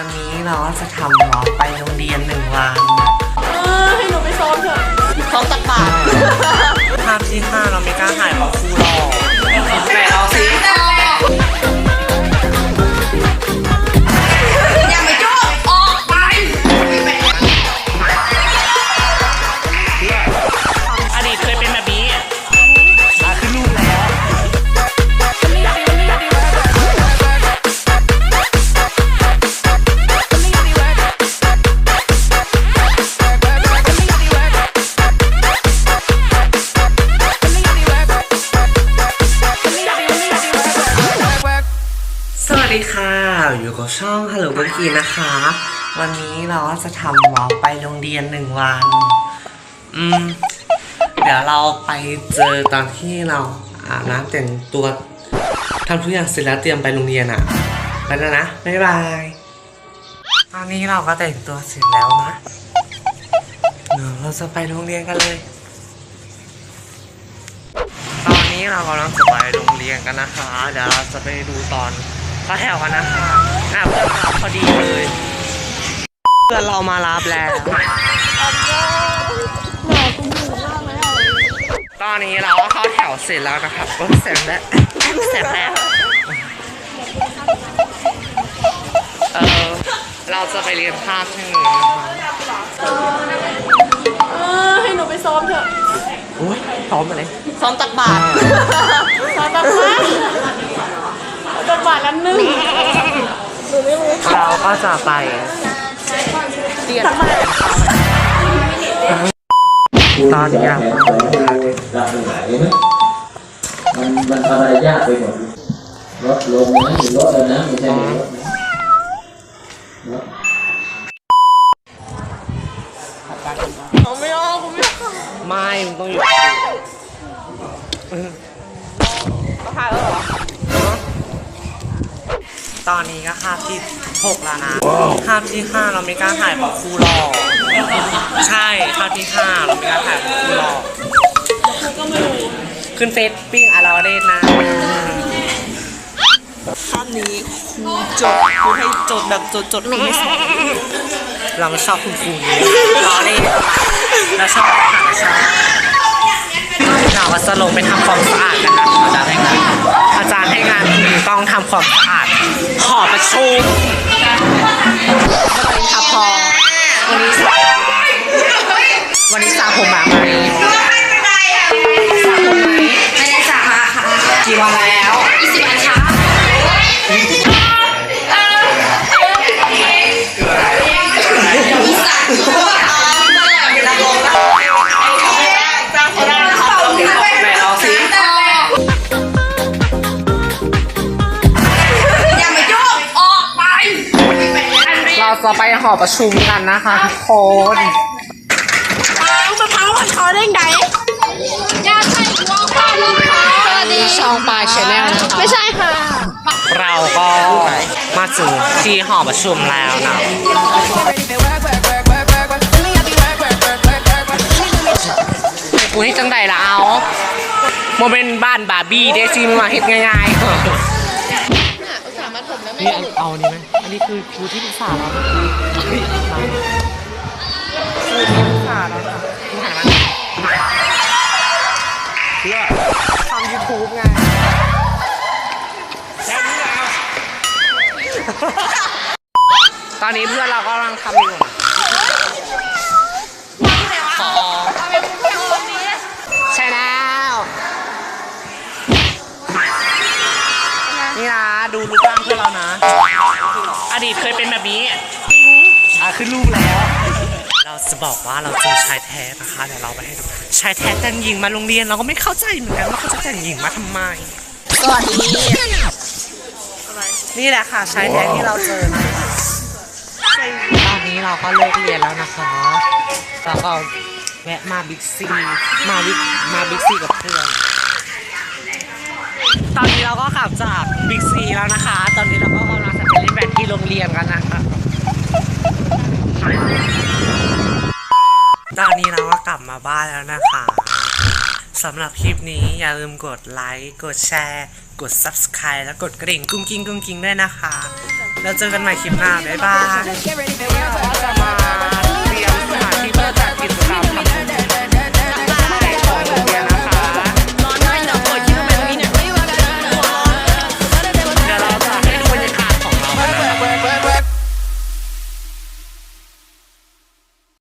วันนี้เราก็จะทำวอล์กไปโรงเรียนหนึ่งวันเออให้หนูไปซ้อมเถอะซ้อมตักบาตรภาพที่ห้าเราไม่กล้าถ่ายเพราะครูรอไดีค่ะ อยู่กับช่อง Hello b u r k y นะคะ วันนี้เราก็จะทำวอล์กไปโรงเรียนหนึ่งวัน อืม เดี๋ยวเราไปเจอตอนที่เราอาบน้ำแต่งตัวทำทุกอย่างเสร็จแล้วเตรียมไปโรงเรียนอะ ไปแล้วนะ บ๊ายบาย ตอนนี้เราก็แต่งตัวเสร็จแล้วนะเดี๋ยวเราจะไปโรงเรียนกันเลย ตอนนี้เรากำลังจะไปโรงเรียนกันนะคะ เดี๋ยวเราจะไปดูตอน เข้าแถวกันนะคะอะเพื่อนมารับพอดีเลยเพื่อนเรามารับแล้ว ตอนนี้เราก็เข้าแถวเสร็จแล้วนะครับโอ้เสร็จแล้วเสร็จแล้วเออเราจะไปเรียนภาพที่หนึ่งนะคะเออให้หนูไปซ้อมเถอะโอ้ยพร้อมมาเลยซ้อมตักบาตร ซ้อมตักบาตรตักบาตรละหนึ่ง เรา ก็จะไปเรียนตอนยามเราตรงไหนนะมันมันทำอะไรยากไปหมดลดลงนะหรือลดเลยนะไม่ใช่ไม่ลดนะลดเอาไม่เอาผมไม่เอาไม่มันต้องอยู่ก็ถ่ายแล้วเหรอ ตอนนี้ก็คาบที่หกแล้วนะคาบที่ห้าเราไม่กล้าถ่ายเพราะครูรอใช่คาบที่ห้าเราไม่กล้าถ่ายเพราะครูรอก็ไม่รู้ขึ้นเฟซปิ้งอาราเดนนะภาพนี้ครูจดครูให้จดแบบจดจดครูไม่สอนเราไม่ชอบคุณครูนี้ล้อเล่นเราชอบอาหารชอบเราก็จะลงไปทำความสะอาดกันนะอาจารย์ให้งานอาจารย์ให้งานคือต้องทำความสะอาด หอประชุมสวัสดีค่ะพอวันนี้วันนี้สาผมมาไหมไม่ได้สาวไม่ได้สาค่ะกี่วันแล้ว จะไปหอประชุมกันนะคะทุกคนเอามะพร้าวหันคอได้ไงอย่าใส่หัวข้าลูกค้าสวัสดีช่องปลายชแนลนะคะไม่ใช่ค่ะ เราก็มาถึงที่หอประชุมแล้วนะกูให้จังใดละเอาโมเมนต์บ้านบาร์บี้เดซิมมาเฮ็ดง่ายๆ นี่เอาอันนี้ไหมอันนี้คือครูที่ปรึกษาเราครูที่ปรึกษาเราค่ะครูหันมาเพื่อทำยูทูบไงตอนนี้เพื่อนเรากำลังทำอยู่ขอใช่แล้วนี่นะดูรูปร่าง ดีตเคยเป็นแบบนี้อะขึ้นรูปแล้ว เราจะบอกว่าเราเจอชายแท้นะคะเดี๋ยวเราไปให้ดูชายแท้แต่งหญิงมาโรงเรียนเราก็ไม่เข้าใจเหมือนกันว่าเขาจะแต่งหญิงมาทำไมสวัสดีนี่แหละค่ะชายแท้ที่เราเจอนะคะตอนนี้เราก็เลิกเรียนแล้วนะคะเราก็แวะมาบิ๊กซีมาบิ๊กมาบิ๊กซีกับเพื่อน ตอนนี้เราก็ขับจากบิ๊กซีแล้วนะคะ ตอนนี้เราก็กำลังจะไปเล่ นแบบที่โรงเรียนกันนะครับตอนนี้เราก็กลับมาบ้านแล้วนะคะสำหรับคลิปนี้อย่าลืมกดไลค์ กดแชร์ กด subscribe แล้วกดกระดิ่งกุ้งกิ้งกุ้งกิ้งด้วยนะคะ แล้วเจอกันใหม่คลิปหน้า บ๊ายบายเตรียมสมาธิเพื่อจัดกิจกรรม